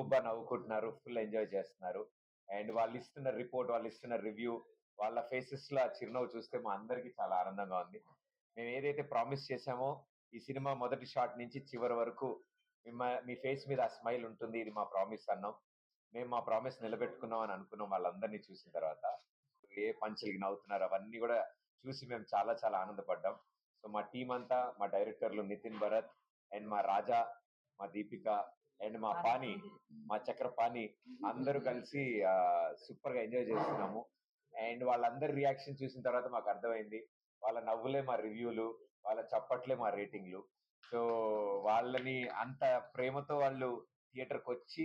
కడుపుబ్బా నవ్వుకుంటున్నారు full enjoy చేస్తున్నారు. And వాళ్ళు ఇస్తున్న రిపోర్ట్ వాళ్ళు ఇస్తున్న రివ్యూ వాళ్ళ ఫేసెస్లో చిరునవ్వు చూస్తే మా అందరికీ చాలా ఆనందంగా ఉంది. మేము ఏదైతే ప్రామిస్ చేశామో ఈ సినిమా మొదటి షాట్ నుంచి చివరి వరకు మీ ఫేస్ మీద ఆ స్మైల్ ఉంటుంది ఇది మా ప్రామిస్ అన్నాం. మేము మా ప్రామిస్ నిలబెట్టుకున్నాం అని అనుకున్నాం వాళ్ళందరినీ చూసిన తర్వాత. ఏ పంచులకి నవ్వుతున్నారు అవన్నీ కూడా చూసి మేము చాలా చాలా ఆనందపడ్డాం. సో మా టీం అంతా మా డైరెక్టర్లు నితిన్ భరత్ అండ్ మా రాజా మా దీపిక అండ్ మా పాని మా చక్రపాణి అందరూ కలిసి సూపర్గా ఎంజాయ్ చేస్తున్నాము. అండ్ వాళ్ళందరి రియాక్షన్ చూసిన తర్వాత మాకు అర్థమైంది. వాళ్ళ నవ్వులే మా రివ్యూలు వాళ్ళ చప్పట్లే మా రేటింగ్లు. సో వాళ్ళని అంత ప్రేమతో వాళ్ళు థియేటర్కి వచ్చి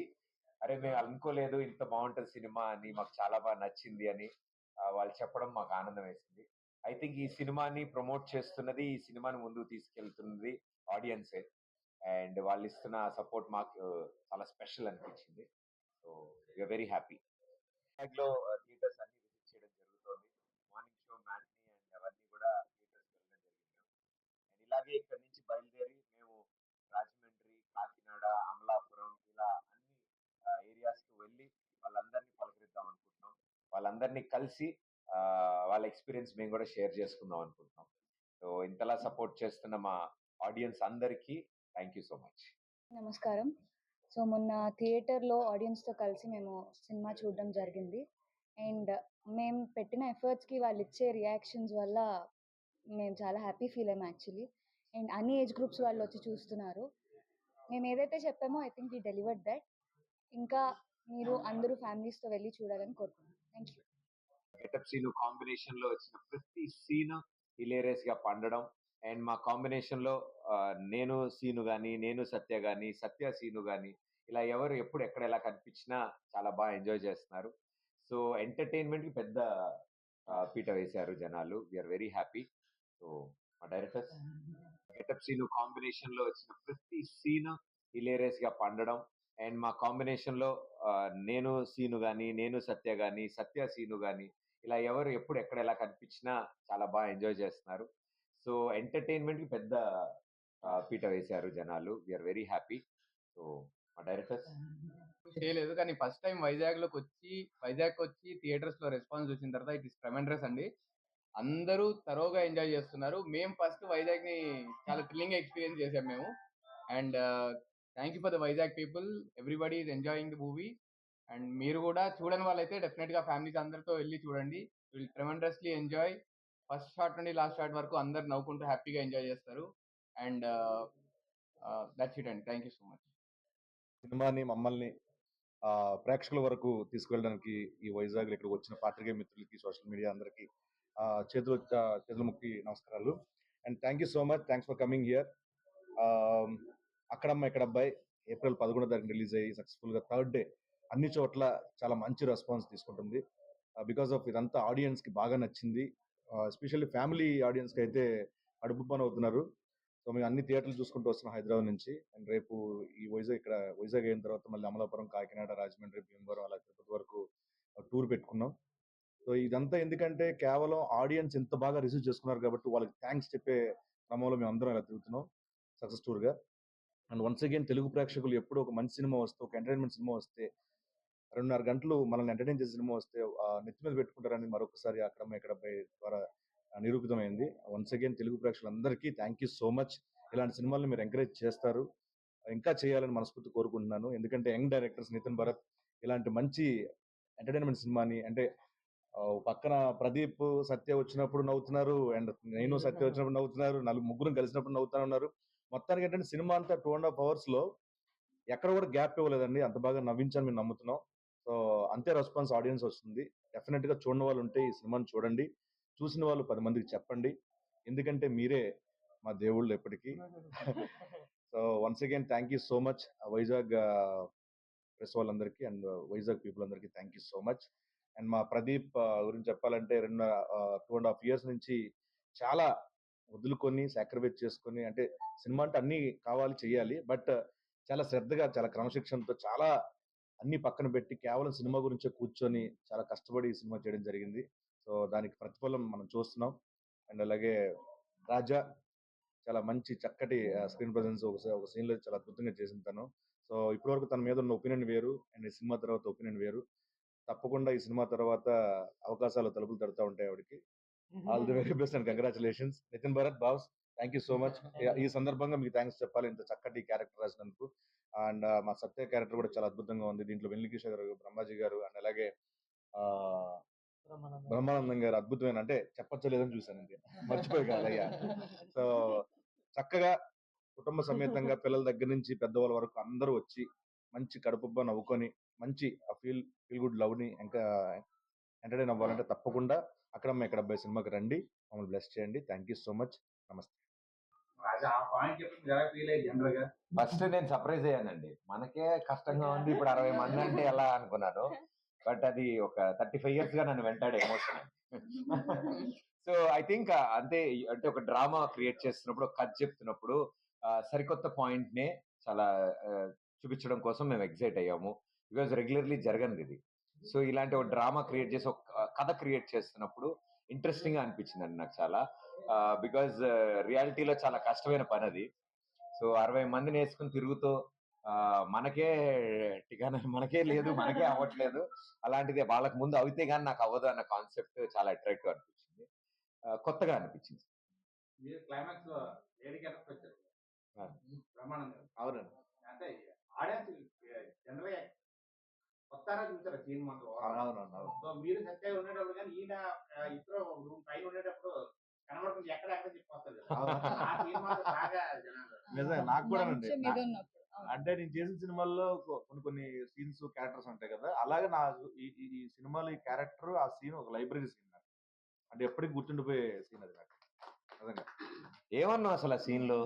అరే మేము అనుకోలేదు ఇంత బాగుంటుంది సినిమా అని మాకు చాలా బాగా నచ్చింది అని వాళ్ళు చెప్పడం మాకు ఆనందం వేసింది. ఐ థింక్ ఈ సినిమాని ప్రమోట్ చేస్తున్నది ఈ సినిమాని ముందుకు తీసుకెళ్తున్నది ఆడియన్సే. అండ్ వాళ్ళు ఇస్తున్న సపోర్ట్ మాకు చాలా స్పెషల్ అనిపించింది. సో యూఆర్ వెరీ హ్యాపీ లో థియేటర్స్ అన్ని విజిట్ చేయడం జరుగుతుంది. మార్నింగ్ షో మ్యాట్ని అండ్ అవన్నీ కూడా థియేటర్స్ వెళ్ళడం జరిగింది. అండ్ ఇలాగే ఇక్కడ నుంచి బయలుదేరి మేము రాజమండ్రి కాకినాడ అమలాపురం ఇలా అన్ని ఏరియాస్కి వెళ్ళి వాళ్ళందరినీ పలకరిద్దాం అనుకుంటున్నాం. వాళ్ళందరినీ కలిసి ఆ, వాళ్ళ ఎక్స్పీరియన్స్ మేము కూడా షేర్ చేసుకుందాం అనుకుంటున్నాం. సో ఇంతలా సపోర్ట్ చేస్తున్న మా ఆడియన్స్ అందరికీ థ్యాంక్ యూ సో మచ్. నమస్కారం. సో మొన్న థియేటర్లో ఆడియన్స్తో కలిసి మేము సినిమా చూడడం జరిగింది. అండ్ మేము పెట్టిన ఎఫర్ట్స్కి వాళ్ళు ఇచ్చే రియాక్షన్స్ వల్ల మేము చాలా హ్యాపీ ఫీల్ అయ్యాం యాక్చువల్లీ. అండ్ అన్ని ఏజ్ గ్రూప్స్ వాళ్ళు వచ్చి చూస్తున్నారు. మేము ఏదైతే చెప్పామో ఐ థింక్ ఈ డెలివర్డ్ దట్. ఇంకా మీరు అందరూ ఫ్యామిలీస్తో వెళ్ళి చూడాలని కోరుకుంటున్నాను థ్యాంక్ యూ. గెటప్ సీన్ కాంబినేషన్లో వచ్చిన ప్రతి సీన్ హిలేరియస్గా పండడం అండ్ మా కాంబినేషన్లో నేను సీను గాని నేను సత్య గాని సత్య సీను గాని ఇలా ఎవరు ఎప్పుడు ఎక్కడ ఎలా కనిపించినా చాలా బాగా ఎంజాయ్ చేస్తున్నారు. సో ఎంటర్టైన్మెంట్కి పెద్ద పీట వేశారు జనాలు. వీఆర్ వెరీ హ్యాపీ సో మా డైరెక్టర్స్ గెటప్ సీన్ కాంబినేషన్లో వచ్చిన ప్రతి సీన్ హిలేరియస్గా పండడం. అండ్ మా కాంబినేషన్లో నేను సీను గాని నేను సత్య గాని సత్య సీను గాని ఇలా ఎవరు ఎప్పుడు ఎక్కడ ఎలా కనిపించినా చాలా బాగా ఎంజాయ్ చేస్తున్నారు. సో ఎంటర్టైన్మెంట్కి పెద్ద పీట వేశారు జనాలు. విఆర్ వెరీ హ్యాపీ సో మా డైరెక్టర్స్? చేయలేదు. కానీ ఫస్ట్ టైం వైజాగ్లోకి వచ్చి వైజాగ్ వచ్చి థియేటర్స్లో రెస్పాన్స్ వచ్చిన తర్వాత ఇట్ ఇస్ ట్రెమెండ్రస్ అండి. అందరూ తరోగా ఎంజాయ్ చేస్తున్నారు. మేము ఫస్ట్ వైజాగ్ని చాలా థ్రిల్లింగ్ ఎక్స్పీరియన్స్ చేసాం మేము. And thank you for the Vizag people. Everybody is enjoying the movie and మీరు కూడా చూడని వాళ్ళైతే డెఫినెట్గా ఫ్యామిలీస్ అందరితో వెళ్ళి చూడండి. Will tremendously enjoy first shot నుండి లాస్ట్ షాట్ వరకు అందరు నవ్వుకుంటూ హ్యాపీగా ఎంజాయ్ చేస్తారు. అండ్ దట్స్ ఇట్ అండి. థ్యాంక్ యూ సో మచ్ సినిమాని మమ్మల్ని ప్రేక్షకుల వరకు తీసుకువెళ్ళడానికి ఈ వైజాగ్ ఇక్కడ వచ్చిన పాత్రికేయ మిత్రులకి సోషల్ మీడియా అందరికి చేతులు చేతుల ముక్కి నమస్కారాలు. And thank you so much thanks for coming here అక్కడమ్మ ఇక్కడ అబ్బాయి ఏప్రిల్ పదకొండో తారీఖు రిలీజ్ అయ్యి సక్సెస్ఫుల్గా థర్డ్ డే అన్ని చోట్ల చాలా మంచి రెస్పాన్స్ తీసుకుంటుంది. బికాస్ ఆఫ్ ఇదంతా ఆడియన్స్కి బాగా నచ్చింది. ఎస్పెషల్లీ ఫ్యామిలీ ఆడియన్స్కి అయితే అడుపు పని అవుతున్నారు. సో మేము అన్ని థియేటర్లు చూసుకుంటూ వస్తున్నాం హైదరాబాద్ నుంచి. అండ్ రేపు ఈ వైజాగ్ ఇక్కడ వైజాగ్ అయిన తర్వాత మళ్ళీ అమలాపురం కాకినాడ రాజమండ్రి భీమవరం అలా తిరుపతి వరకు టూర్ పెట్టుకున్నాం. సో ఇదంతా ఎందుకంటే కేవలం ఆడియన్స్ ఎంత బాగా రిసీవ్ చేసుకున్నారు కాబట్టి వాళ్ళకి థ్యాంక్స్ చెప్పే క్రమంలో మేము అందరం ఇలా తిరుగుతున్నాం సక్సెస్ టూర్గా. అండ్ వన్స్ అగైన్ తెలుగు ప్రేక్షకులు ఎప్పుడు ఒక మంచి సినిమా వస్తే ఒక ఎంటర్టైన్మెంట్ సినిమా వస్తే రెండున్నర గంటలు మనల్ని ఎంటర్టైన్ చేసే సినిమా వస్తే నెత్తి మీద పెట్టుకుంటారని మరొకసారి అక్కడ ఇక్కడ ద్వారా నిరూపితమైంది. వన్స్ అగైన్ తెలుగు ప్రేక్షకులందరికీ థ్యాంక్ యూ సో మచ్. ఇలాంటి సినిమాలను మీరు ఎంకరేజ్ చేస్తారు. ఇంకా చేయాలని మనస్ఫూర్తి కోరుకుంటున్నాను. ఎందుకంటే యంగ్ డైరెక్టర్స్ నితిన్ భరత్ ఇలాంటి మంచి ఎంటర్టైన్మెంట్ సినిమాని అంటే పక్కన ప్రదీప్ సత్య వచ్చినప్పుడు నవ్వుతున్నారు అండ్ నేను సత్య వచ్చినప్పుడు నవ్వుతున్నారు. నలుగురు ముగ్గురు కలిసినప్పుడు నవ్వుతా ఉన్నారు మొత్తానికి ఏంటంటే సినిమా అంతా టూ అండ్ హాఫ్ అవర్స్లో ఎక్కడ కూడా గ్యాప్ ఇవ్వలేదండి. అంత బాగా నవ్వించని మేము నమ్ముతున్నాం. సో అంతే రెస్పాన్స్ ఆడియన్స్ వస్తుంది. డెఫినెట్గా చూడని వాళ్ళు ఉంటే ఈ సినిమాని చూడండి. చూసిన వాళ్ళు పది మందికి చెప్పండి. ఎందుకంటే మీరే మా దేవుళ్ళు ఎప్పటికీ. So once again thank you so much. Vizag press వాళ్ళందరికీ అండ్ వైజాగ్ పీపుల్ అందరికీ thank you so much. And మా ప్రదీప్ గురించి చెప్పాలంటే రెండు టూ అండ్ హాఫ్ ఇయర్స్ నుంచి చాలా వదులుకొని సాక్రిఫైస్ చేసుకొని అంటే సినిమా అంటే అన్ని కావాలి చేయాలి బట్ చాలా శ్రద్ధగా చాలా క్రమశిక్షణతో చాలా అన్ని పక్కన పెట్టి కేవలం సినిమా గురించే కూర్చొని చాలా కష్టపడి ఈ సినిమా చేయడం జరిగింది. సో దానికి ప్రతిఫలం మనం చూస్తున్నాం. అండ్ అలాగే రాజా చాలా మంచి చక్కటి స్క్రీన్ ప్రజెన్స్ ఒక ఒక scene లో చాలా అద్భుతంగా చేసిన తను. సో ఇప్పటివరకు తన మీద ఉన్న ఒపీనియన్ వేరు అండ్ ఈ సినిమా తర్వాత ఒపీనియన్ వేరు. తప్పకుండా ఈ సినిమా తర్వాత అవకాశాలు తలుపులు తడుతూ ఉంటాయి ఆవిడకి. All the very best and congratulations. Nitin Bharath boss thank you so much. ఈ సందర్భంగా మీకు థ్యాంక్స్ చెప్పాలి. ఇంత చక్కటి క్యారెక్టర్ రాసినందుకు. అండ్ మా సత్య క్యారెక్టర్ కూడా చాలా అద్భుతంగా ఉంది. దీంట్లో వెల్లికిషోర్ గారు బ్రహ్మాజీ గారు అండ్ అలాగే బ్రహ్మానందం గారు. అద్భుతమైన అంటే చెప్పచ్చలేదని చూశాను అంతే. మర్చిపోయి కాదు అయ్యా. సో చక్కగా కుటుంబ సమేతంగా పిల్లల దగ్గర నుంచి పెద్దవాళ్ళ వరకు అందరూ వచ్చి మంచి కడుపుబ్బ నవ్వుకొని మంచి ఫీల్ ఫీల్ గుడ్ లవ్ని ఇంకా ఎంటర్టైన్ అవ్వాలంటే తప్పకుండా అక్కడ ఇక్కడ అబ్బాయి సినిమాకి రండి. మమ్మల్ని బ్లెస్ చేయండి. Thank you so much. నమస్తే. ఫస్ట్ నేను సర్ప్రైజ్ అయ్యానండి. మనకే కష్టంగా ఉంది. ఇప్పుడు అరవై మంది అంటే ఎలా అనుకున్నాను బట్ అది ఒక థర్టీ ఫైవ్ ఇయర్స్గా నన్ను వెంటాడు ఎమోషన్ సో ఐ థింక్ అంతే అంటే ఒక డ్రామా క్రియేట్ చేస్తున్నప్పుడు కథ చెప్తున్నప్పుడు uh, సరికొత్త పాయింట్ నే చాలా uh, చూపించడం కోసం మేము ఎక్సైట్ అయ్యాము. బికాజ్ రెగ్యులర్లీ జరగనిది ఇది. సో ఇలాంటి ఒక డ్రామా క్రియేట్ చేసి ఒక uh, కథ క్రియేట్ చేస్తున్నప్పుడు ఇంట్రెస్టింగ్గా అనిపించిందండి నాకు చాలా. బికాజ్ రియాలిటీలో చాలా కష్టమైన పని అది సో అరవై మందిని వేసుకుని తిరుగుతూ మనకే టికానా మనకే లేదు మనకే అవ్వట్లేదు అలాంటిది. వాళ్ళకి ముందు అవితే కానీ నాకు అవ్వదు అన్న కాన్సెప్ట్ చాలా అట్రాక్టివ్ అనిపించింది. కొత్తగా అనిపించింది. మీరు క్లైమాక్స్లో అవునండి. అంటే ఆడియన్స్ జనరల్గా కొత్తగా చూసారు సీన్ మాత్రం అవునవును సో మీరు సత్య ఉండేటప్పుడు కానీ ఈయన ఇద్దరు రూమ్ పైన ఉండేటప్పుడు కనబడుతుంది ఎక్కడ ఎక్కడ చెప్పొస్తారు కదా. అవును. ఆ సీన్ మాత్రం బాగా జనాలు. నిజమే నాకు కూడా అండి. అంటే నేను చేసిన సినిమాల్లో కొన్ని కొన్ని సీన్స్ క్యారెక్టర్స్ ఉంటాయి కదా అలాగే నాకు ఈ సినిమాలో ఈ క్యారెక్టర్ ఆ సీన్ ఒక లైబ్రరీ సీన్ నాకు. అంటే ఎప్పటికి గుర్తుండిపోయే సీన్ అది నాకు. నిజంగా. ఏమన్నావు అసలు ఆ సీన్లో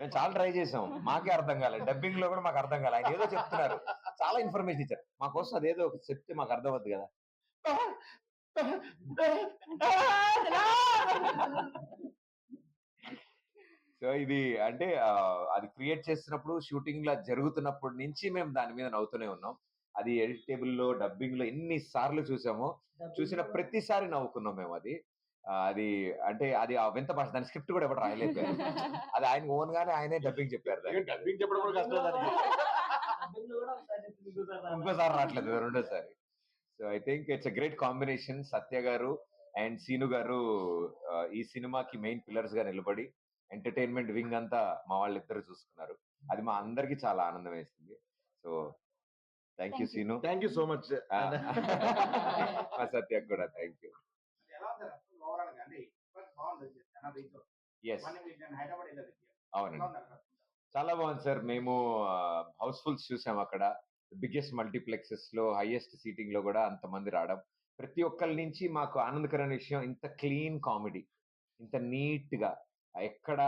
మేము చాలా ట్రై చేసాం. మాకే అర్థం కాలేదు. డబ్బింగ్లో కూడా మాకు అర్థం కాలేదు. ఆయన ఏదో చెప్తున్నారు. చాలా ఇన్ఫర్మేషన్ ఇచ్చారు. మాకోసం అదేదో ఒకటి చెప్తే మాకు అర్థం అవుతుంది కదా. సో ఇది అంటే అది క్రియేట్ చేస్తున్నప్పుడు షూటింగ్ లా జరుగుతున్నప్పటి నుంచి మేము దాని మీద నవ్వుతూనే ఉన్నాం. అది ఎడిటేబుల్లో డబ్బింగ్లో ఎన్ని సార్లు చూసామో చూసిన ప్రతిసారి నవ్వుకున్నాం మేము అది. అది అంటే అది ఆ వింత భాష దాని స్క్రిప్ట్ కూడా ఎవరు రాయలేదు అది ఆయన ఓన్ గానే ఆయనే డబ్బింగ్ చెప్పారు. డబ్బింగ్ చెప్పడం కూడా కష్టం దానికి? ఇంకోసారి రావట్లేదు రెండోసారి. So I think it's a great combination Satya గారు అండ్ సీను గారు ఈ సినిమాకి మెయిన్ పిల్లర్స్గా నిలబడి ఎంటర్టైన్మెంట్ వింగ్ అంతా మా వాళ్ళిద్దరు చూసుకున్నారు. అది మా అందరికి చాలా ఆనందం వేసింది so thank you Thank you. Seenu thank you so much మా సత్యకు కూడా థ్యాంక్ యూ ఎస్ అవునండి? చాలా బాగుంది సార్. మేము హౌస్ఫుల్స్ చూసాం అక్కడ. బిగ్గెస్ట్ మల్టీప్లెక్సెస్లో హైయెస్ట్ సీటింగ్లో కూడా అంతమంది రావడం. ప్రతి ఒక్కరి నుంచి మాకు ఆనందకరమైన విషయం ఇంత క్లీన్ కామెడీ. ఇంత నీట్గా ఎక్కడ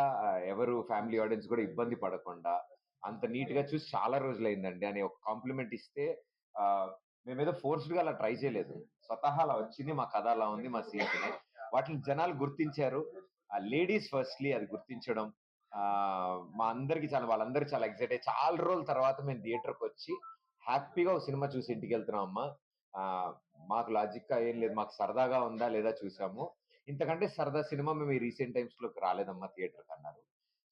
ఎవరు ఫ్యామిలీ ఆడియన్స్ కూడా ఇబ్బంది పడకుండా అంత నీట్గా చూసి చాలా రోజులైందండి. అని ఒక కాంప్లిమెంట్ ఇస్తే ఆ, మేమేదో ఫోర్స్డ్గా అలా ట్రై చేయలేదు. స్వతహా అలా వచ్చింది మా కథ అలా ఉంది మా సీన్స్ వాటిని జనాలు గుర్తించారు. ఆ లేడీస్ ఫస్ట్లీ అది గుర్తించడం. ఆ మా అందరికి చాలా వాళ్ళందరికీ చాలా ఎక్సైట్ అయ్యి చాలా రోజుల తర్వాత మేము థియేటర్కి వచ్చి హ్యాపీగా ఒక సినిమా చూసి ఇంటికి వెళ్తున్నాం అమ్మా మాకు లాజిక్గా ఏం లేదు మాకు సరదాగా ఉందా లేదా చూసాము. ఇంతకంటే సరదా సినిమా మేము ఈ రీసెంట్ టైమ్స్లోకి రాలేదమ్మా థియేటర్ అన్నారు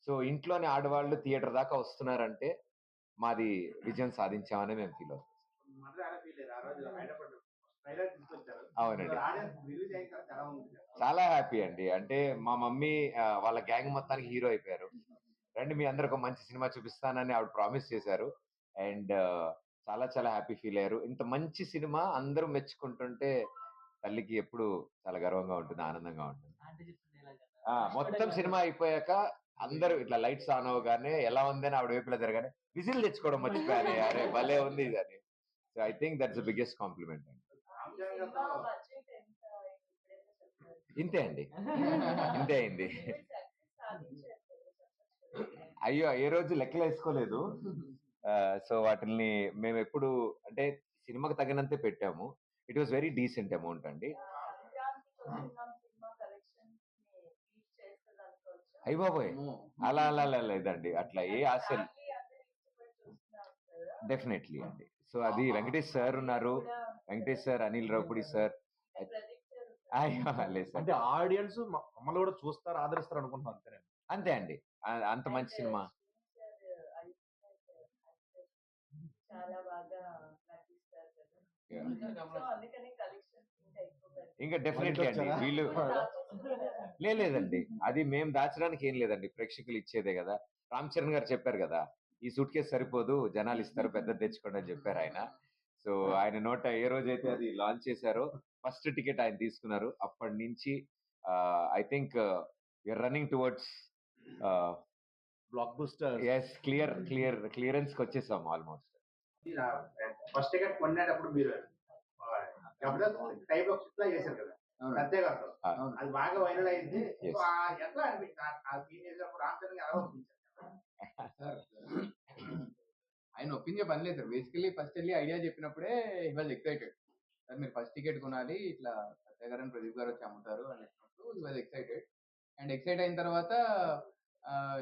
సో ఇంట్లోనే ఆడవాళ్ళు థియేటర్ దాకా వస్తున్నారంటే మాది విజయం సాధించామని మేము ఫీల్ అవుతాం అవునండి. చాలా హ్యాపీ అండి. అంటే మా మమ్మీ వాళ్ళ గ్యాంగ్ మొత్తానికి హీరో అయిపోయారు. రండి మీ అందరికి ఒక మంచి సినిమా చూపిస్తానని ఆవిడ ప్రామిస్ చేశారు. అండ్ చాలా చాలా హ్యాపీ ఫీల్ అయ్యారు. ఇంత మంచి సినిమా అందరూ మెచ్చుకుంటుంటే తల్లికి ఎప్పుడు చాలా గర్వంగా ఉంటుంది ఆనందంగా ఉంటుంది. ఆ, మొత్తం సినిమా అయిపోయాక అందరూ ఇట్లా లైట్స్ ఆన్ అవగానే ఎలా ఉంది అని ఆవిడ వైపులో జరగానే విజిల్ తెచ్చుకోవడం మర్చిపోయాను అరే భలే ఉంది ఇది అని. So I think that's the biggest compliment అండి. ఇంతే అండి. ఇంతే అయింది. అయ్యో ఏ రోజు లెక్కలు వేసుకోలేదు సో వాటిని మేము ఎప్పుడు అంటే సినిమాకి తగినంతే పెట్టాము. It was very decent amount అండి. అయ్య బాబోయ్! అలా అలా అలా లేదండి. అట్లా ఏ ఆశ డెఫినెట్లీ అండి. సో అది వెంకటేష్ సార్ ఉన్నారు. Venkatesh sir Anil Ravipudi sir. అయ్యో! లేదు సార్. అంటే ఆడియన్స్ మమ్మల్ని కూడా చూస్తారు ఆదరిస్తారు అనుకుంటున్నాను అంతే అండి. అంత మంచి సినిమా. చాలా బాగా నటిస్తారు కదా. Yeah. సో అందుకని కలెక్షన్ ఇంకా ఎక్కువ పెరిగాయి. ఇంకా డెఫినెట్లీ అండి? వీళ్ళు లేదండి. అది మేము దాచడానికి ఏం లేదండి. ప్రేక్షకులు ఇచ్చేదే కదా. రామ్ చరణ్ గారు చెప్పారు కదా ఈ సూట్ కేసు సరిపోదు జనాలు ఇస్తారు పెద్ద తెచ్చుకోండి అని చెప్పారు ఆయన. సో ఆయన నోట ఏ రోజైతే అది లాంచ్ చేశారో ఫస్ట్ టికెట్ ఆయన తీసుకున్నారు. అప్పటి నుంచి I think you're running towards block buster yes clear clear క్లియరెన్స్కి వచ్చేసాం ఆల్మోస్ట్ ఫస్ట్ టికెట్ కొనేటప్పుడు మీరు జబర్దస్త్ టైప్లో షిఫ్ట్ చేశారు కదా. అది బాగా వైరల్ అయింది. ఎట్లా అనిపించింది ఆ- సీన్ చేసినప్పుడు గారు ఎలా ఒప్పించారు ఆయన ఒప్పించే పని లేదు సార్. బేసికలీ ఫస్ట్ వెళ్ళి ఐడియా చెప్పినప్పుడే హీ వాజ్ ఎక్సైటెడ్ సార్ మీరు ఫస్ట్ టికెట్ కొనాలి ఇట్లా సత్యగారన్ ప్రదీప్ గారు వచ్చి అమ్ముతారు అని చెప్పినప్పుడు he was excited and excite అయిన తర్వాత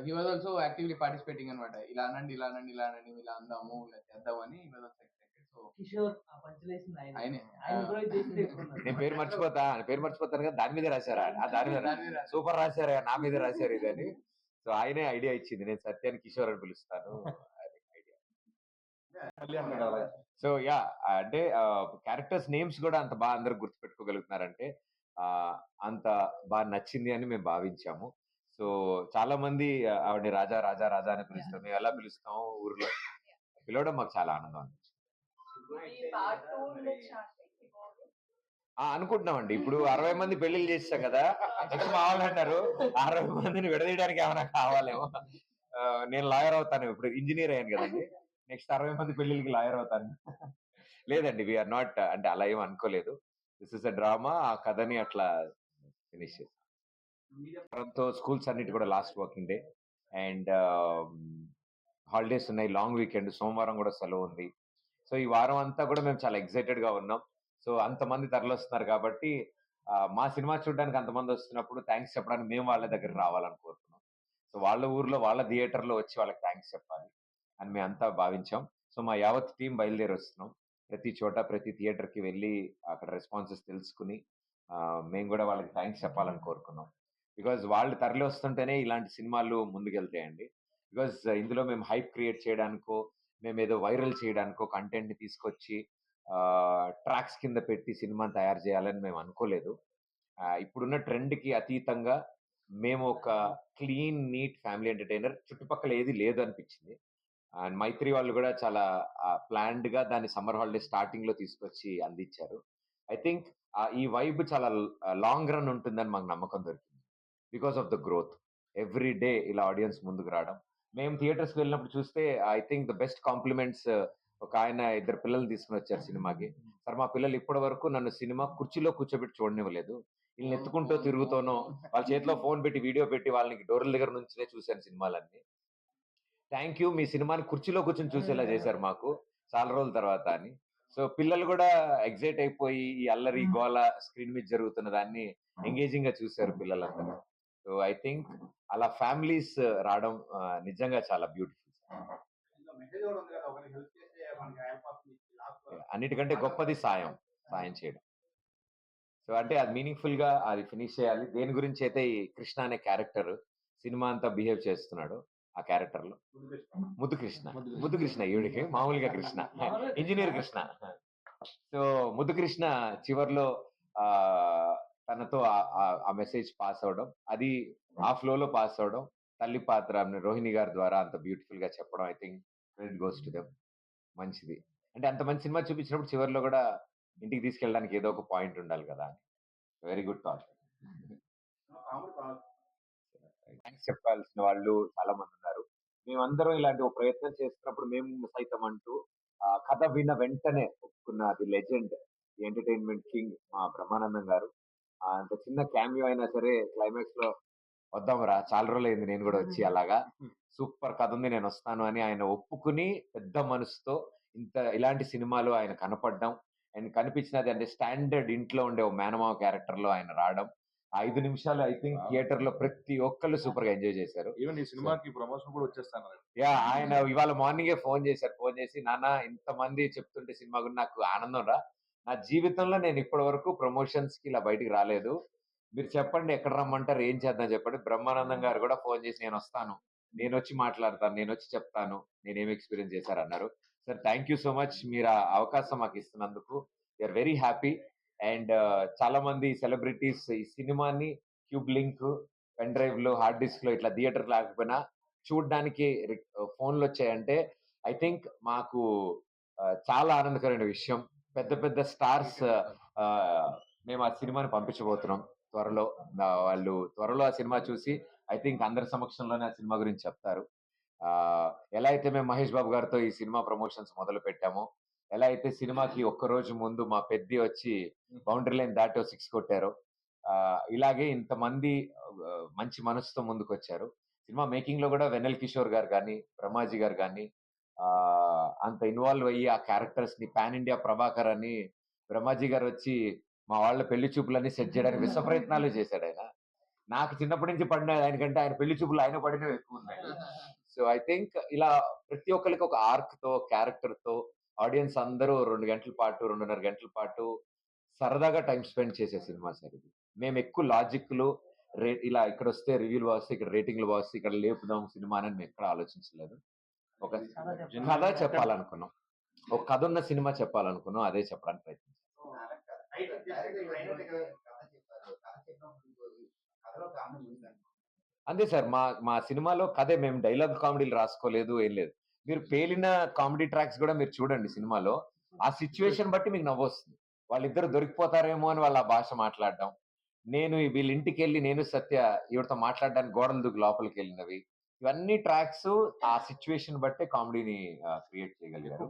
he was also actively participating అనమాట ఇలా అనండి ఇలా అనండి ఇలా అనండి ఇలా అందాము ఇలా చేద్దాము అని he was also excited so Kishore ఆయన. నేను పేరు మర్చిపోతా పేరు మర్చిపోతాను కదా దాని మీద రాశారా? దాని మీద. సూపర్ రాశారు నా మీద రాశారు ఇదని సో ఆయనే ఐడియా ఇచ్చింది. నేను సత్యాన్ని కిషోర్ అని పిలుస్తాను. సో యా అంటే క్యారెక్టర్స్ నేమ్స్ కూడా అంత బాగా అందరు గుర్తుపెట్టుకోగలుగుతున్నారంటే ఆ, అంత బాగా నచ్చింది అని మేము భావించాము. సో చాలా మంది ఆ, ఆవిడని రాజా రాజా రాజా అని పిలుస్తాం. మేము ఎలా పిలుస్తాం ఊర్లో? పిలవడం మాకు చాలా ఆనందం అనిపించింది అనుకుంటున్నామండి. ఇప్పుడు అరవై మంది పెళ్ళిళ్ళు చేస్తాం కదా మా వాళ్ళు అంటారు. అరవై మందిని విడదీయడానికి ఏమైనా కావాలేమో. నేను లాయర్ అవుతాను. ఇప్పుడు ఇంజనీర్ అయ్యాను కదండి. నెక్స్ట్ అరవై మంది పెళ్ళిళ్ళకి లాయర్ అవుతాను. లేదండి వీఆర్ నాట్ అంటే అలా ఏం అనుకోలేదు. దిస్ ఇస్ అ డ్రామా ఆ కథని అట్లా ఫినిష్ చేస్తాం. స్కూల్స్ అన్నిటి కూడా last working day. And holidays ఉన్నాయి లాంగ్ వీకెండ్ సోమవారం కూడా సెలవు ఉంది. సో ఈ వారం అంతా కూడా మేము చాలా ఎక్సైటెడ్గా ఉన్నాం. సో అంతమంది తరలిస్తున్నారు కాబట్టి మా సినిమా చూడడానికి అంతమంది వస్తున్నప్పుడు థ్యాంక్స్ చెప్పడానికి మేము వాళ్ళ దగ్గర రావాలని కోరుతున్నాం సో వాళ్ళ ఊర్లో వాళ్ళ థియేటర్లో వచ్చి వాళ్ళకి థ్యాంక్స్ చెప్పాలి అని మేము అంతా భావించాం. సో మా యావత్ టీం బయలుదేరి వస్తున్నాం ప్రతి చోట ప్రతి థియేటర్కి వెళ్ళి అక్కడ రెస్పాన్సెస్ తెలుసుకుని మేము కూడా వాళ్ళకి థ్యాంక్స్ చెప్పాలని కోరుకున్నాం. బికాజ్ వాళ్ళు తరలి వస్తుంటేనే ఇలాంటి సినిమాలు ముందుకెళ్తాయండి. బికాజ్ ఇందులో మేము హైప్ క్రియేట్ చేయడానికో మేము ఏదో వైరల్ చేయడానికో కంటెంట్ని తీసుకొచ్చి ట్రాక్స్ కింద పెట్టి సినిమాని తయారు చేయాలని మేము అనుకోలేదు. ఇప్పుడున్న ట్రెండ్కి అతీతంగా మేము ఒక క్లీన్ నీట్ ఫ్యామిలీ ఎంటర్టైనర్ చుట్టుపక్కల ఏది లేదు అనిపించింది. అండ్ మైత్రి వాళ్ళు కూడా చాలా ప్లాన్డ్గా దాన్ని సమ్మర్ హాలిడే స్టార్టింగ్లో తీసుకొచ్చి అందించారు. ఐ థింక్ ఈ వైబ్ చాలా లాంగ్ రన్ ఉంటుందని మాకు నమ్మకం దొరికింది. Because of the growth every day ఇలా ఆడియన్స్ ముందుకు రావడం. మేము థియేటర్స్కి వెళ్ళినప్పుడు చూస్తే I think the best compliments ఒక ఆయన ఇద్దరు పిల్లల్ని తీసుకుని వచ్చారు సినిమాకి. సార్ మా పిల్లలు ఇప్పటి వరకు నన్ను సినిమా కుర్చీలో కూర్చోబెట్టి చూడనివ్వలేదు. వీళ్ళని ఎత్తుకుంటూ తిరుగుతానో వాళ్ళ చేతిలో ఫోన్ పెట్టి వీడియో పెట్టి వాళ్ళని డోర్ల దగ్గర నుంచినే చూశాను సినిమాలన్నీ. థ్యాంక్ యూ మీ సినిమాని కుర్చీలో కూర్చొని చూసేలా చేశారు మాకు చాలా రోజుల తర్వాత అని. సో పిల్లలు కూడా ఎగ్జైట్ అయిపోయి ఈ అల్లరి గోల స్క్రీన్ మీద జరుగుతున్న దాన్ని ఎంగేజింగ్గా చూశారు పిల్లలందరూ. సో ఐ థింక్ అలా ఫ్యామిలీస్ రావడం ఆ, నిజంగా చాలా బ్యూటిఫుల్ అన్నిటికంటే గొప్పది సాయం సాయం చేయడం. సో అంటే అది మీనింగ్ఫుల్గా అది ఫినిష్ చేయాలి. దేని గురించి అయితే ఈ కృష్ణ అనే క్యారెక్టర్ సినిమా అంతా బిహేవ్ చేస్తున్నాడు ఆ క్యారెక్టర్లో ముద్దు కృష్ణ ముద్దు కృష్ణ ఈవిడికి మామూలుగా కృష్ణ. ఇంజనీర్ కృష్ణ. సో ముద్దు కృష్ణ చివర్లో ఆ తనతో ఆ- మెసేజ్ పాస్ అవడం అది ఆ ఫ్లో లో పాస్ అవడం తల్లి పాత్ర రోహిణి గారి ద్వారా అంత బ్యూటిఫుల్గా చెప్పడం I think credit goes to them. మంచిది. అంటే అంత మంచి సినిమా చూపించినప్పుడు చివరిలో కూడా ఇంటికి తీసుకెళ్ళడానికి ఏదో ఒక పాయింట్ ఉండాలి కదా అని. Very good thought. థ్యాంక్స్ చెప్పాల్సిన వాళ్ళు చాలా మంది ఉన్నారు. మేమందరం ఇలాంటి ఒక ప్రయత్నం చేస్తున్నప్పుడు మేము సైతం అంటూ ఆ కథ విన్న వెంటనే ఒప్పుకున్న అది లెజెండ్ ఎంటర్టైన్మెంట్ కింగ్ మా బ్రహ్మానందం గారు అంత చిన్న క్యామియో అయినా సరే క్లైమాక్స్లో వద్దాం రా చాలా రోజులు అయింది నేను కూడా వచ్చి అలాగా. సూపర్ కథ ఉంది నేను వస్తాను అని ఆయన ఒప్పుకుని పెద్ద మనసుతో ఇంత ఇలాంటి సినిమాలు ఆయన కనపడడం అండ్ కనిపించినది అంటే స్టాండర్డ్ ఇంట్లో ఉండే ఓ మేనమావ క్యారెక్టర్లో ఆయన రావడం. ఐదు నిమిషాలు ఐ థింక్ థియేటర్లో ప్రతి ఒక్కళ్ళు సూపర్గా ఎంజాయ్ చేశారు. ఈవెన్ ఈ సినిమాకి ప్రమోషన్ కూడా వచ్చేస్తాను యా ఆయన ఇవాళ మార్నింగే ఫోన్ చేశారు ఫోన్ చేసి నాన్న ఇంతమంది చెప్తుంటే సినిమా గురించి నాకు ఆనందం రా నా జీవితంలో నేను ఇప్పటి వరకు ప్రమోషన్స్కి ఇలా బయటికి రాలేదు. మీరు చెప్పండి ఎక్కడ రమ్మంటారు ఏం చేద్దాం చెప్పండి. బ్రహ్మానందం గారు కూడా ఫోన్ చేసి నేను వస్తాను. నేను వచ్చి మాట్లాడతాను నేను వచ్చి చెప్తాను. నేను ఏం ఎక్స్పీరియన్స్ చేశారు అన్నారు. Sir thank you so much మీరు ఆ అవకాశం మాకు ఇస్తున్నందుకు. You're very happy. అండ్ చాలా మంది సెలబ్రిటీస్ ఈ సినిమాని క్యూబ్ లింక్ పెన్ డ్రైవ్లో హార్డ్ డిస్క్లో ఇట్లా థియేటర్ లేకపోయినా చూడడానికి ఫోన్లు వచ్చాయంటే ఐ థింక్ మాకు చాలా ఆనందకరమైన విషయం. పెద్ద పెద్ద స్టార్స్ మేము ఆ సినిమాని పంపించబోతున్నాం త్వరలో. వాళ్ళు త్వరలో ఆ సినిమా చూసి ఐ థింక్ అందరి సమక్షంలోనే ఆ సినిమా గురించి చెప్తారు. ఆ ఎలా అయితే మేము మహేష్ బాబు గారితో ఈ సినిమా ప్రమోషన్స్ మొదలు పెట్టామో ఎలా అయితే సినిమాకి ఒక్క రోజు ముందు మా పెద్ది వచ్చి బౌండరీ లైన్ దాటి సిక్స్ కొట్టారో ఆ, ఇలాగే ఇంతమంది మంచి మనసుతో ముందుకు వచ్చారు సినిమా మేకింగ్లో కూడా వెన్నెల్ కిషోర్ గారు కానీ బ్రహ్మాజీ గారు కానీ ఆ, అంత ఇన్వాల్వ్ అయ్యి ఆ క్యారెక్టర్స్ని పాన్ ఇండియా ప్రభాకర్ అని బ్రహ్మాజీ గారు వచ్చి మా వాళ్ళ పెళ్ళి చూపులన్నీ సెట్ చేయడానికి విశ్వ ప్రయత్నాలు చేశాడు ఆయన. నాకు చిన్నప్పటి నుంచి పడిన ఆయనకంటే ఆయన పెళ్ళి చూపులు ఆయన పడినవి ఎక్కువ ఉన్నాయి. సో ఐ థింక్ ఇలా ప్రతి ఒక్కరికి ఒక ఆర్క్తో క్యారెక్టర్తో ఆడియన్స్ అందరూ రెండు గంటల పాటు రెండున్నర గంటల పాటు సరదాగా టైం స్పెండ్ చేసే సినిమా సార్ ఇది. మేము ఎక్కువ లాజిక్లు రేట్ ఇలా ఇక్కడ వస్తే రివ్యూలు వస్తే ఇక్కడ రేటింగ్లు వస్తే ఇక్కడ లేపుదాం సినిమా అని మేము ఎక్కడ ఆలోచించలేదు. ఒక కథ చెప్పాలనుకున్నాం. ఒక కథ ఉన్న సినిమా చెప్పాలనుకున్నాం అదే చెప్పడానికి ప్రయత్నించాం. అంతే సార్ మా మా సినిమాలో కథే మేము డైలాగ్ కామెడీలు రాసుకోలేదు ఏం లేదు. మీరు పేలిన కామెడీ ట్రాక్స్ కూడా మీరు చూడండి సినిమాలో. ఆ సిచ్యువేషన్ బట్టి మీకు నవ్వొస్తుంది. వాళ్ళిద్దరు దొరికిపోతారేమో అని వాళ్ళ ఆ భాష మాట్లాడడం. నేను వీళ్ళ ఇంటికి వెళ్ళి నేను సత్య ఈవిడతో మాట్లాడడానికి గోడలు దూకి లోపలికి వెళ్ళినవి ఇవన్నీ ట్రాక్స్ ఆ సిచ్యువేషన్ బట్టే కామెడీని క్రియేట్ చేయగలిగారు.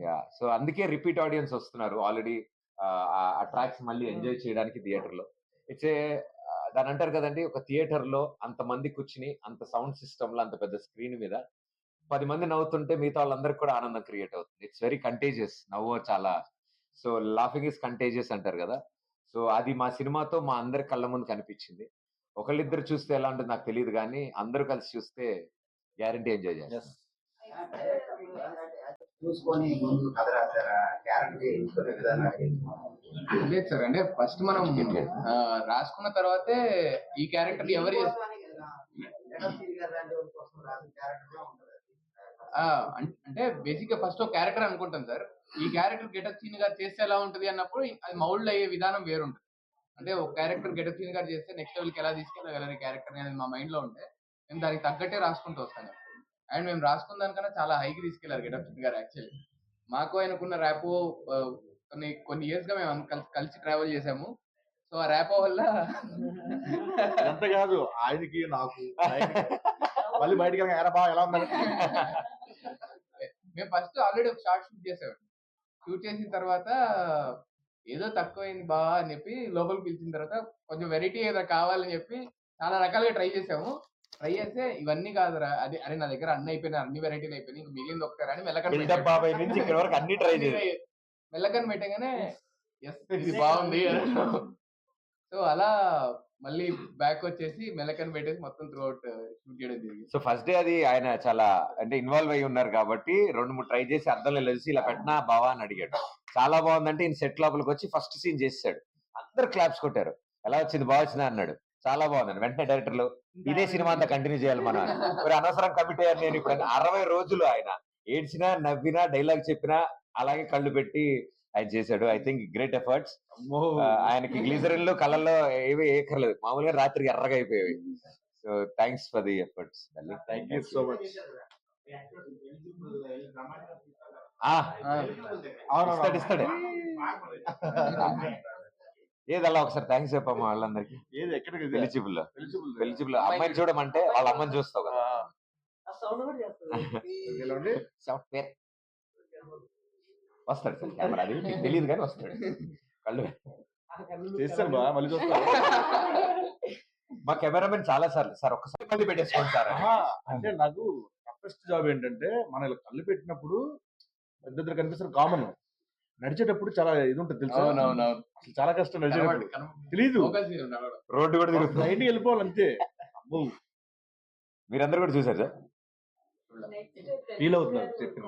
యా. సో అందుకే రిపీట్ ఆడియన్స్ వస్తున్నారు ఆల్రెడీ ఆ ట్రాక్స్ మళ్ళీ ఎంజాయ్ చేయడానికి థియేటర్లో ఇట్స్ ఏ దాని అంటారు కదండి ఒక థియేటర్లో అంత మంది కూర్చుని అంత సౌండ్ సిస్టమ్లో అంత పెద్ద స్క్రీన్ మీద పది మంది నవ్వుతుంటే మిగతా వాళ్ళందరికీ కూడా ఆనందం క్రియేట్ అవుతుంది. ఇట్స్ వెరీ కంటేజియస్ నవ్వు చాలా. సో లాఫింగ్ ఇస్ కంటేజియస్ అంటారు కదా. సో అది మా సినిమాతో మా అందరి కళ్ళ ముందు కనిపించింది. ఒకళ్ళిద్దరు చూస్తే ఎలా ఉంటుంది నాకు తెలియదు కానీ అందరూ కలిసి చూస్తే గ్యారంటీ ఎంజాయ్ చేస్తారు చూసుకొని ముందు కథ రాశారా? లేదు సార్ అంటే ఫస్ట్ మనం రాసుకున్న తర్వాతే ఈ క్యారెక్టర్ ఎవరు అంటే బేసిక్గా ఫస్ట్ ఒక క్యారెక్టర్ అనుకుంటాం సార్. ఈ క్యారెక్టర్ గెటప్ సీన్ గారు చేస్తే ఎలా ఉంటది అన్నప్పుడు అది మౌల్డ్ అయ్యే విధానం వేరుంటది. అంటే ఒక క్యారెక్టర్ గెటప్ సీన్ గారు చేస్తే నెక్స్ట్ లెవెల్కి ఎలా తీసుకెళ్ళగలరు ఈ క్యారెక్టర్ అనేది మా మైండ్లో ఉంటే మేము దానికి తగ్గట్టే రాసుకుంటూ వస్తాను అండ్ మేము రాసుకున్న దానికన్నా చాలా హైకి తీసుకెళ్ళారు గెటప్ సీన్ గారు యాక్చువల్లీ. మాకు ఆయనకున్న ర్యాపో కొన్ని కొన్ని ఇయర్స్గా మేము కలిసి ట్రావెల్ చేసాము సో ఆ ర్యాపో వల్ల అంత కాదు ఆయనకి నాకు. మళ్ళీ బయటికి వెళ్ళగా, "ఏరా బా ఎలా ఉందని మేము ఫస్ట్ ఆల్రెడీ ఒక షార్ట్ షూట్ చేసాము షూట్ చేసిన తర్వాత ఏదో తక్కువైంది బా అని చెప్పి లోపలికి పిలిచిన తర్వాత కొంచెం వెరైటీ ఏదో కావాలని చెప్పి చాలా రకాలుగా ట్రై చేసాము. ట్రై చేస్తే ఇవన్నీ కాదురా అది అరే నా దగ్గర అన్ని అయిపోయినాయి అన్ని వెరైటీలు అయిపోయినాయి ఇంకా మిగిలింది ఒకసారి అని మెల్లకని అన్ని ట్రై మెల్లకని పెట్టగానే ఎస్ ఇది బాగుంది. సో అలా మళ్ళీ బ్యాక్ వచ్చేసి మెల్లకని పెట్టేసి మొత్తం త్రూ అవుట్ షూట్ చేయడం జరిగింది. సో ఫస్ట్ డే అది ఆయన చాలా అంటే ఇన్వాల్వ్ అయి ఉన్నారు కాబట్టి రెండు మూడు ట్రై చేసి అద్దంలో లేచి ఇలా పెట్టినా బావా? అని అడిగాడు. చాలా బాగుందంటే ఈయన సెట్ లోపలికి వచ్చి ఫస్ట్ సీన్ చేసాడు అందరు క్లాప్స్ కొట్టారు. ఎలా వచ్చింది బాగా వచ్చిందా అన్నాడు. చాలా బాగుందండి. వెంటనే డైరెక్టర్లు ఇదే సినిమా అంతా కంటిన్యూ చేయాలి మనం మరి అనవసరం కమిట్ అయ్యాను నేను ఇప్పుడు అరవై రోజులు ఆయన. ఏడ్చినా నవ్వినా డైలాగ్ చెప్పినా అలాగే కళ్ళు పెట్టి ఆయన చేశాడు. I think great efforts. ఆయనకి గ్లిజరిన్లు కళ్ళల్లో ఏవి ఏకర్లేదు మామూలుగా రాత్రికి ఎర్రగా అయిపోయేవి. So thanks for the efforts. Thank you so much. ఇస్తాడు ఇస్తాడు. ఏది అలా ఒకసారి థ్యాంక్స్ చెప్పమ్మా వాళ్ళందరికి. ఏది చూపుల్లో ఎలిజిబుల్ చూపుల్లో అమ్మాయిని చూడమంటే వాళ్ళ అమ్మని చూస్తావు కదా. ఆ సౌండ్ కూడా చేస్తుంది ఎలాంటి సాఫ్ట్వేర్ వస్తాడు సార్ కెమెరా అది మీకు తెలియదు కానీ వస్తాడు. కళ్ళు కళ్ళు చేస్తాను బా మళ్ళీ చూస్తా మా కెమెరామెన్ చాలా సార్లు సార్ ఒక్కసారి మళ్ళీ పెట్టేసుకోండి సార్ అంటే నాకు టఫెస్ట్ జాబ్ ఏంటంటే మన ఇలా కళ్ళు పెట్టినప్పుడు పెద్ద కనిపిస్తారు. కామన్. నడిచేటప్పుడు చాలా ఇది ఉంటుంది తెలుసా? అసలు చాలా కష్టం నడిచేటప్పుడు. తెలీదు. రోడ్డు కూడా తిరుగుతుంది. బయటికి వెళ్ళిపోవాలి అంతే. అబ్బో, మీరందరూ కూడా చూసారు? సార్ Feel అవుతున్నారు చెప్పిన.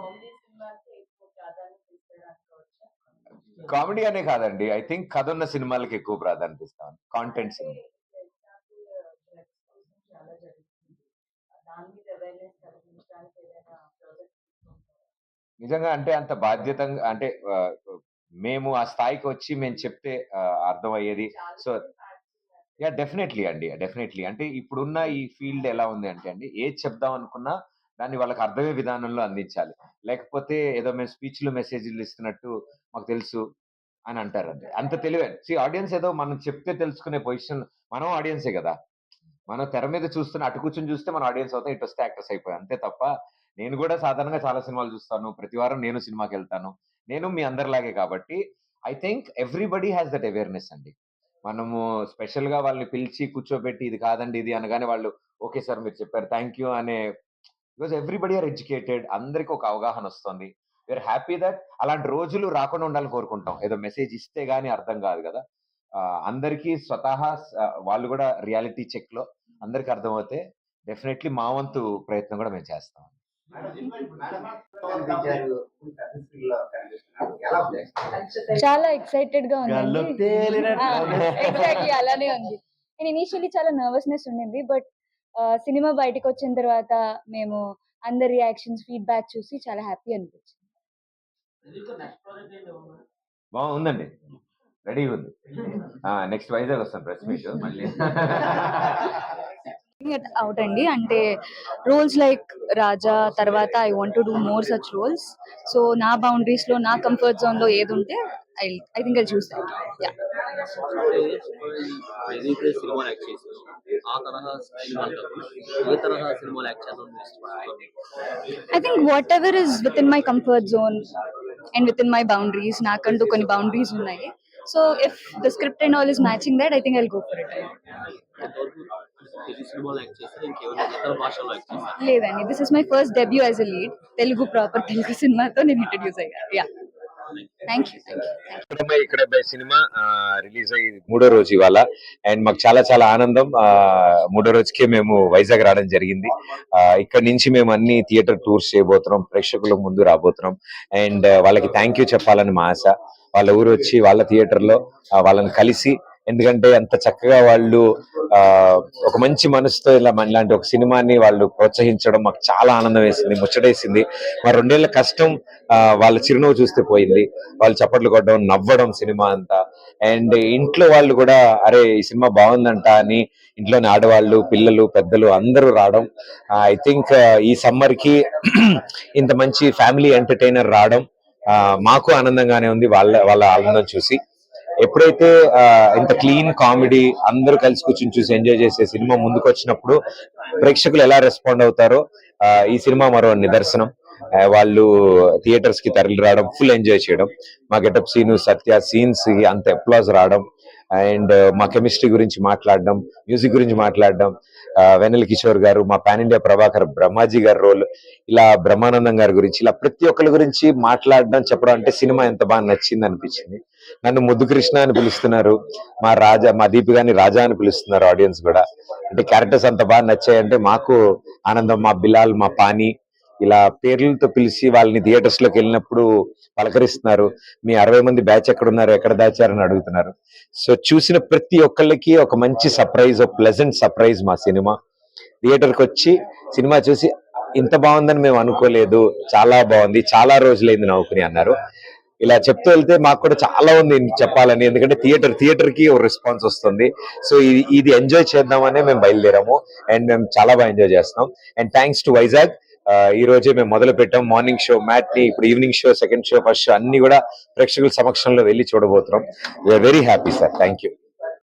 కామెడీ అనే కాదండి. ఐ థింక్ కథ ఉన్న సినిమాలకి ఎక్కువ ప్రాధాన్యత ఇస్తాం. Content cinema. ఎగ్జాంపుల్ చాలా జరుగుతుంది. దాని మీద అవేర్నెస్ కలిగించడానికి ఏదైనా ప్రాజెక్ట్ నిజంగా అంటే అంత బాధ్యతంగా అంటే మేము ఆ స్థాయికి వచ్చి మేము చెప్తే అర్థమయ్యేది. సో యా డెఫినెట్లీ అండి డెఫినెట్లీ. అంటే ఇప్పుడున్న ఈ ఫీల్డ్ ఎలా ఉంది అంటే అండి ఏది చెప్దాం అనుకున్నా దాన్ని వాళ్ళకి అర్థమయ్యే విధానంలో అందించాలి. లేకపోతే ఏదో మేము స్పీచ్లు మెసేజ్లు ఇస్తున్నట్టు మాకు తెలుసు అని అంటారు అంతే అంత తెలివే. సి ఆడియన్స్ ఏదో మనం చెప్తే తెలుసుకునే పొజిషన్ మనం ఆడియన్సే కదా. మనం తెర మీద చూస్తున్న అటు కూర్చొని చూస్తే మన ఆడియన్స్ అవుతాం ఇటు వస్తే యాక్టర్స్ అయిపోయాం. అంతే తప్ప నేను కూడా సాధారణంగా చాలా సినిమాలు చూస్తాను. ప్రతి వారం నేను సినిమాకి వెళ్తాను. నేను మీ అందరిలాగే కాబట్టి I think everybody has that awareness అండి. మనము స్పెషల్గా వాళ్ళని పిలిచి కూర్చోబెట్టి ఇది కాదండి ఇది అనగానే వాళ్ళు ఓకే సార్ మీరు చెప్పారు థ్యాంక్ యూ అనే బికాస్ ఎవ్రీబడి ఆర్ ఎడ్యుకేటెడ్ అందరికి ఒక అవగాహన వస్తుంది. వీఆర్ హ్యాపీ దట్ అలాంటి రోజులు రాకుండా ఉండాలని కోరుకుంటాం. ఏదో మెసేజ్ ఇస్తే గానీ అర్థం కాదు కదా. అందరికీ స్వతహా వాళ్ళు కూడా రియాలిటీ చెక్లో అందరికి అర్థమవుతే డెఫినెట్లీ మా వంతు ప్రయత్నం కూడా మేము చేస్తాం. ఉంది? చాలా ఎక్సైటెడ్గా. ఎగ్జాక్ట్లీ అలానే ఉంది. నేను ఇనీషియల్లీ చాలా నర్వస్నెస్ ఉండింది బట్ సినిమా బయటకు వచ్చిన తర్వాత మేము అందరి రియాక్షన్స్ ఫీడ్బ్యాక్ చూసి చాలా హ్యాపీ అనిపించింది? బాగుందండి. రెడీ ఉంది. నెక్స్ట్ వైజాగ్ వస్తాం ప్రెస్ మీట్ మళ్ళీ. ఇట్ అవుట్ అండి. అంటే రోల్స్ లైక్ రాజా తర్వాత I want to do more such roles so నా బౌండరీస్లో నా కంఫర్ట్ జోన్లో ఏది ఉంటే I I think I choose yeah I think whatever is within my comfort zone and within my boundaries నాకంటూ కొన్ని బౌండరీస్ ఉన్నాయి. So if the script and all is matching that I think I go for it లేదండి this is my first debut as a lead Telugu proper Telugu సినిమాతో నేను introduce అయ్యా. Yeah ఇక్కడ cinema release అయ్యి మూడో రోజు ఇవాళ. అండ్ మాకు చాలా చాలా ఆనందం. మూడో రోజుకే మేము వైజాగ్ రావడం జరిగింది. ఇక్కడ నుంచి మేము అన్ని థియేటర్ టూర్స్ చేయబోతున్నాం ప్రేక్షకుల ముందు రాబోతున్నాం. అండ్ వాళ్ళకి థ్యాంక్ యూ చెప్పాలని మా ఆశ. వాళ్ళ ఊరు వచ్చి వాళ్ళ థియేటర్లో ఆ, వాళ్ళని కలిసి ఎందుకంటే అంత చక్కగా వాళ్ళు ఆ ఒక మంచి మనసుతో ఇలా ఇలాంటి ఒక సినిమాని వాళ్ళు ప్రోత్సహించడం మాకు చాలా ఆనందం వేసింది ముచ్చటేసింది. మా రెండేళ్ళ కష్టం వాళ్ళ చిరునవ్వు చూస్తే పోయింది. వాళ్ళు చప్పట్లు కొట్టడం నవ్వడం సినిమా అంతా. అండ్ ఇంట్లో వాళ్ళు కూడా అరే ఈ సినిమా బాగుందంట అని ఇంట్లోని ఆడవాళ్ళు పిల్లలు పెద్దలు అందరూ రావడం. ఐ థింక్ ఈ సమ్మర్కి ఇంత మంచి ఫ్యామిలీ ఎంటర్టైనర్ రావడం మాకు ఆనందంగానే ఉంది వాళ్ళ వాళ్ళ ఆనందం చూసి. ఎప్పుడైతే ఇంత క్లీన్ కామెడీ అందరూ కలిసి కూర్చొని చూసి ఎంజాయ్ చేసే సినిమా ముందుకు వచ్చినప్పుడు ప్రేక్షకులు ఎలా రెస్పాండ్ అవుతారో ఈ సినిమా మరో నిదర్శనం. వాళ్ళు థియేటర్స్కి తరలి రావడం ఫుల్ ఎంజాయ్ చేయడం మా గెటప్ సీను సత్య సీన్స్ అంత అప్లాజ్ రావడం అండ్ మా కెమిస్ట్రీ గురించి మాట్లాడడం మ్యూజిక్ గురించి మాట్లాడడం వెనల్ వెన్నెల కిషోర్ గారు మా పాన్ ఇండియా ప్రభాకర్ బ్రహ్మాజీ గారి రోల్ ఇలా బ్రహ్మానందం గారి గురించి ఇలా ప్రతి ఒక్కరి గురించి మాట్లాడడం చెప్పడం అంటే సినిమా ఎంత బాగా నచ్చింది అనిపించింది. నన్ను ముద్దు కృష్ణ అని పిలుస్తున్నారు. మా రాజా మా దీపికాని రాజా అని పిలుస్తున్నారు ఆడియన్స్ కూడా. అంటే క్యారెక్టర్స్ అంత బాగా నచ్చాయంటే మాకు ఆనందం మా బిలాల్ మా పాని ఇలా పేర్లతో పిలిచి వాళ్ళని థియేటర్స్లోకి వెళ్ళినప్పుడు పలకరిస్తున్నారు. మీ అరవై మంది బ్యాచ్ ఎక్కడ ఉన్నారు ఎక్కడ దాచారని అడుగుతున్నారు. సో చూసిన ప్రతి ఒక్కళ్ళకి ఒక మంచి సర్ప్రైజ్ ఒక ప్లెజెంట్ సర్ప్రైజ్ మా సినిమా. థియేటర్కి వచ్చి సినిమా చూసి ఇంత బాగుందని మేము అనుకోలేదు చాలా బాగుంది చాలా రోజులైంది నవ్వుకుని అన్నారు. ఇలా చెప్తూ వెళ్తే మాకు కూడా చాలా ఉంది చెప్పాలని. ఎందుకంటే థియేటర్ థియేటర్కి ఒక రెస్పాన్స్ వస్తుంది. సో ఇది ఇది ఎంజాయ్ చేద్దామనే మేము బయలుదేరాము. అండ్ మేము చాలా బాగా ఎంజాయ్ చేస్తున్నాం అండ్ థ్యాంక్స్ టు వైజాగ్. ఈ రోజే మేము మొదలు పెట్టాం. మార్నింగ్ షో మ్యాట్ని ఇప్పుడు evening show second show first show అన్ని కూడా ప్రేక్షకుల సమక్షంలో వెళ్ళి చూడబోతున్నాం. We're very happy sir thank you